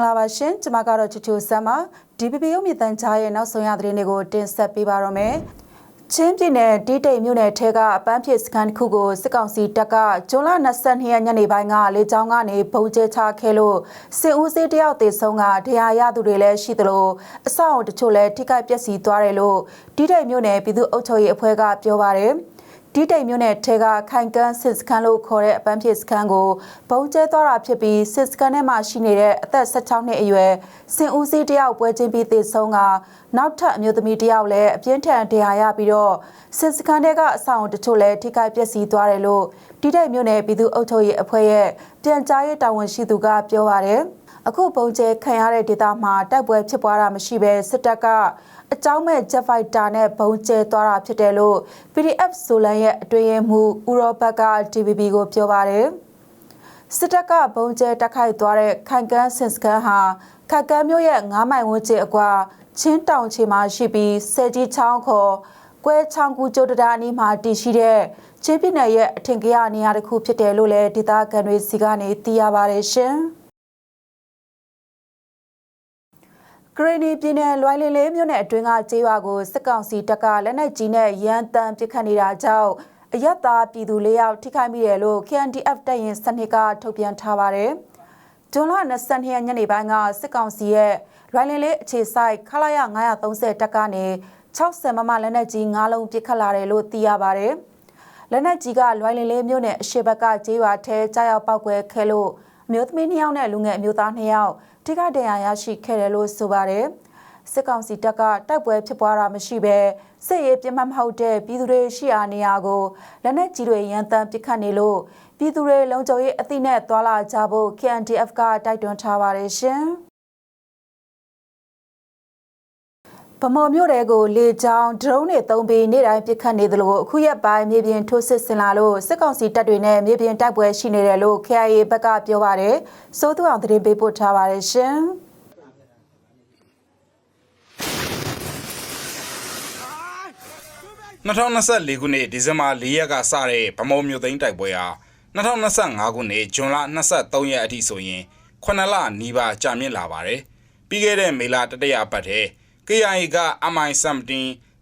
္ဂလာပါရှင်ကျွန်မကတော့ချူချူဆမ်ပါ DPP ရုပ်မြင့်တန်ကြားရဲ့နောက်ဆုံးရသတင်းတွေကိုတင်ဆက်ပေးပါရမယ်ချင်းပြည်နယ်တီးတိတ်မြို့နယ်ထဲကအပန်းဖြစ်စခန်းတစ်ခုကိုစစ်ကောင်စီတပ်ကဇွန်လ22ရက်ညနေပိုင်းကလေကြောင်းကနေပုံကျဲချခဲ့လို့စစ်ဦးစီးတယောက်တေဆုံးကတရားရသူတွေလည်းရှိသလိုအဆောက်အုံတချို့လည်းထိခိုက်ပျက်စီးသွားတယ်လို့တီးတိတ်မြို့နယ်ပြည်သူ့အုပ်ချုပ်ရေးအဖွဲ့ကပြောပါတယ်။ ဒီတိမ်မြို့နယ်ထဲကခိုင်ကန်းစစ်စခန်းလို့ခေါ်တဲ့အပန်းဖြစ်စခန်းကိုဘုံကျဲသွားတာဖြစ်ပြီးစစ်စခန်းထဲမှာရှိနေတဲ့အသက်16နှစ်အရွယ်စင်ဦးစီးတယောက်ပွဲချင်းပြီးသေဆုံးကနောက်ထပ်အမျိုးသမီးတယောက်လည်းအပြင်းထန်တရားရပြီးတော့စစ်စခန်းထဲကအဆောင်တချို့လည်းထိခိုက်ပျက်စီးသွားတယ်လို့ဒီတိမ်မြို့နယ်ပြည်သူ့အုပ်ချုပ်ရေးအဖွဲ့ရဲ့ပြန်ကြားရေးတာဝန်ရှိသူကပြောပါတယ် အခုပုံကျဲခံရတဲ့ဒေသမှာတိုက်ပွဲဖြစ်ပွားတာမရှိဘဲစစ်တပ်ကအကြောင်းမဲ့ Jet Fighter နဲ့ဘုံကျဲသွားတာဖြစ်တယ်လို့ PDF ဆိုလန်ရဲ့အတွင်းရေးမှူးဥရောဘတ်က TVB ကိုပြောပါတယ်စစ်တပ်ကဘုံကျဲတက်ခိုက်သွားတဲ့ခိုင်ကန်းစင်စကန်ဟာခက်ကန်းမြို့ရဲ့9မိုင်ဝန်းကျင်အကွာချင်းတောင်ချေမှာရှိပြီးဆယ်ကြီးချောင်းခေါ်ကွဲချောင်းကူကျိုးတရာအနီးမှာတည်ရှိတဲ့ချင်းပြည်နယ်ရဲ့အထင်ကြီးနေရာတစ်ခုဖြစ်တယ်လို့လည်းဒေသခံတွေစီကနေသိရပါတယ်ရှင်။ ကရီနီပြည်နယ်လွိုင်းလင်းလေးမြို့နယ်အတွင်းကကျေးရွာကိုစစ်ကောင်စီတပ်ကလက်နက်ကြီးနဲ့ရန်တမ်းပစ်ခတ်နေတာကြောင့်အရက်သားပြည်သူ၄ယောက်ထိခိုက်မိတယ်လို့ KNDF တပ်ရင်စနစ်ကထုတ်ပြန်ထားပါတယ်။ဇွန်လ22ရက်ညနေပိုင်းကစစ်ကောင်စီရဲ့လွိုင်းလင်းလေးအခြေစိုက်ခလာရ930တပ်ကနေ60မမလက်နက်ကြီး9လုံးပစ်ခတ်လာတယ်လို့သိရပါတယ်။လက်နက်ကြီးကလွိုင်းလင်းလေးမြို့နယ်အရှိဘက်ကကျေးရွာထဲကြားရောက်ပောက်ကွဲခဲ့လို့အမျိုးသမီး2ယောက်နဲ့လူငယ်အမျိုးသား2ယောက် ထိခိုက်ဒဏ်ရာရရှိခဲ့တယ်လို့ဆိုပါတယ်စစ်ကောင်စီတပ်ကတိုက်ပွဲဖြစ်ပွားတာမရှိဘဲစစ်ရေးပြင်းမှမဟုတ်တဲ့ပြည်သူတွေရှိရာနေရာကိုလက်နက်ကြီးတွေရန်တမ်းပစ်ခတ်နေလို့ပြည်သူတွေလုံခြုံရေးအသိနဲ့သွာလာကြဖို့ KNDF ကတိုက်တွန်းထားပါတယ်ရှင် ဗမော်မြို့တဲကိုလေကြောင်းဒရုန်းတွေသုံးပြီးနေ့တိုင်းပစ်ခတ်နေသလိုအခုရက်ပိုင်းမြေပြင်ထိုးစစ်ဆင်လာလို့စစ်ကောင်စီတပ်တွေနဲ့မြေပြင်တိုက်ပွဲရှိနေတယ်လို့ KIA ဘက်ကပြောပါတယ်။စိုးသူအောင်သတင်းပေးပို့ထားပါတယ်ရှင်။2024ခုနှစ်ဒီဇင်ဘာ4ရက်ကစတဲ့ဗမော်မြို့သိမ်းတိုက်ပွဲဟာ2025ခုနှစ်ဇွန်လ23ရက်အထိဆိုရင်9လနီးပါးကြာမြင့်လာပါတယ်။ပြီးခဲ့တဲ့မေလတတရပတ်ထဲ KIA က MI17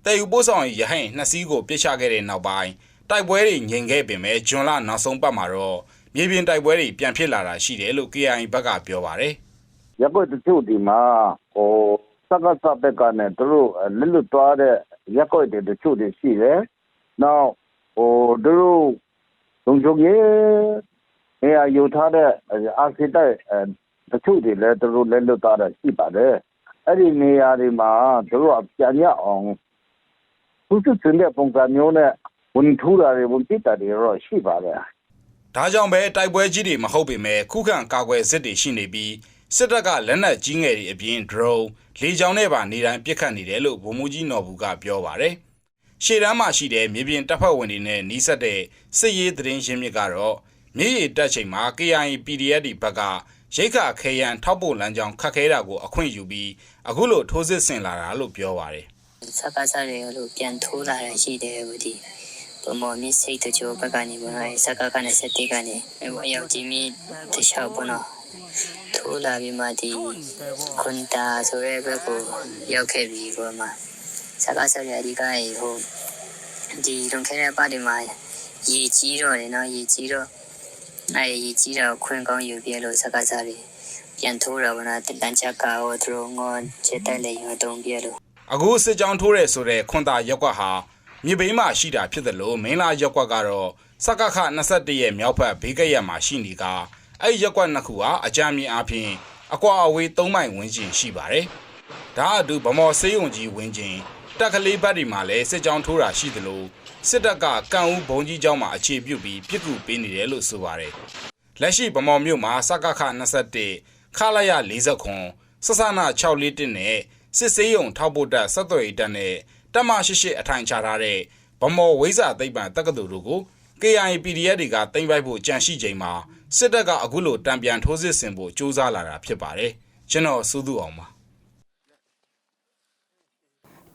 တည်ယူပို့ဆောင်ရဟိုင်နှစ်စီးကိုပြစ်ချခဲ့တဲ့နောက်ပိုင်းတိုက်ပွဲတွေငြိမ်ခဲ့ပေမဲ့ဇွန်လနောက်ဆုံးပတ်မှာတော့မြေပြင်တိုက်ပွဲတွေပြန်ဖြစ်လာတာရှိတယ်လို့ KIA ဘက်ကပြောပါတယ်။ရပ်ကွက်တချို့ဒီမှာဟိုစကားစပက်ကနဲ့သူတို့လွတ်လွတ်သွားတဲ့ရက်ကွက်တွေတချို့တွေရှိတယ်။နောက်ဟိုသူတို့လုံခြုံရေးအဲအယူထားတဲ့အာစီတိုက်တချို့တွေလည်းသူတို့လည်းလွတ်သွားတာရှိပါတယ်။ အဲ့ဒီနေရာတွေမှာသူတို့ပြန်ရအောင်သူစုစတဲ့ပုံစံမျိုးနဲ့ဝန်ထူတာတွေဝန်ပစ်တာတွေတော့ရှိပါတယ်။ဒါကြောင့်ပဲတိုက်ပွဲကြီးတွေမဟုတ်ပေမဲ့ခုခံကာကွယ်စစ်တွေရှိနေပြီးစစ်တပ်ကလက်နက်ကြီးငယ်တွေအပြင် drone လေကြောင်းနဲ့ပါနေတိုင်းပစ်ခတ်နေတယ်လို့ဗိုလ်မှူးကြီးနော်ဘူးကပြောပါတယ်။ရှေ့တန်းမှာရှိတဲ့မြေပြင်တပ်ဖွဲ့ဝင်တွေနဲ့နှီးဆက်တဲ့စစ်ရေးသတင်းရင်းမြစ်ကတော့မြေရီတက်ချိန်မှာ KIA PDF ဒီဘက်က ရိတ်ခခဲရန်ထောက်ပို့လမ်းကြောင်းခတ်ခဲတာကိုအခွင့်ယူပြီးအခုလိုထိုးစစ်ဆင်လာတာလို့ပြောပါတယ်။စကားစားတွေလို့ပြန်ထိုးလာရရှိတယ်ဗဒီဘမော်မစ်စိတ်တချို့ဘက်ကနေဘနော်စကားကနေစက်တီကနေအယောက်ကြီးမီတခြားဘနော်ထိုးလာပြီးမှဒီခွန်တာဆိုတဲ့ဘက်ကိုရောက်ခဲ့ပြီးကောမှစကားဆက်ရဒီကဟိုဒီလွန်ခဲ့တဲ့ပတ်ဒီမှာရေကြီးတော့တယ်နော်ရေကြီးတော့ အဲရေကြီးတော့ခွင်ကောင်းယူပြလို့စကားစားတွေပြန်ထိုးတော့ဗလားတန်ချက်ကဟိုသူတို့ငေါချက်တက်လေရောတုံးပြလို့အခုစစ်ကြောင်းထိုးရဲဆိုတဲ့ခွန်တာရက်ကွက်ဟာမြေပိန်းမှာရှိတာဖြစ်တယ်လို့မင်းလာရက်ကွက်ကတော့စကခ21ရဲ့မြောက်ဘက်ဘေးကရက်မှာရှိနေကအဲ့ရက်ကွက်နှစ်ခုဟာအကြမ်းမြင်အပြင်အကွာအဝေး3မိုင်ဝန်းကျင်ရှိပါတယ်။ဒါအတူဗမော်စေးုံကြီးဝန်းကျင် တက်ကလေးဘတ်ဒီမှာလည်းစစ်ကြောင်းထိုးတာရှိသလိုစစ်တပ်ကကံဦးဘုံကြီးကျောင်းမှာအခြေပြုပြီးပြစ်ကူပေးနေတယ်လို့ဆိုပါတယ်။လက်ရှိဗမော်မြို့မှာစကခ21ခလာရ40ခွန်စဆနာ641နဲ့စစ်စေးုံထောက်ပို့တပ်ဆက်သွယ်ရေးတပ်နဲ့တပ်မ88အထိုင်ချထားတဲ့ဗမော်ဝိဇာသိပ္ပံတက္ကသိုလ်တို့ကို KIA PDF တွေကတင်ပိုက်ဖို့ကြံရှိချိန်မှာစစ်တပ်ကအခုလိုတံပြန်ထိုးစစ်ဆင်ဖို့ကြိုးစားလာတာဖြစ်ပါတယ်ကျွန်တော်စူးသူအောင်ပါ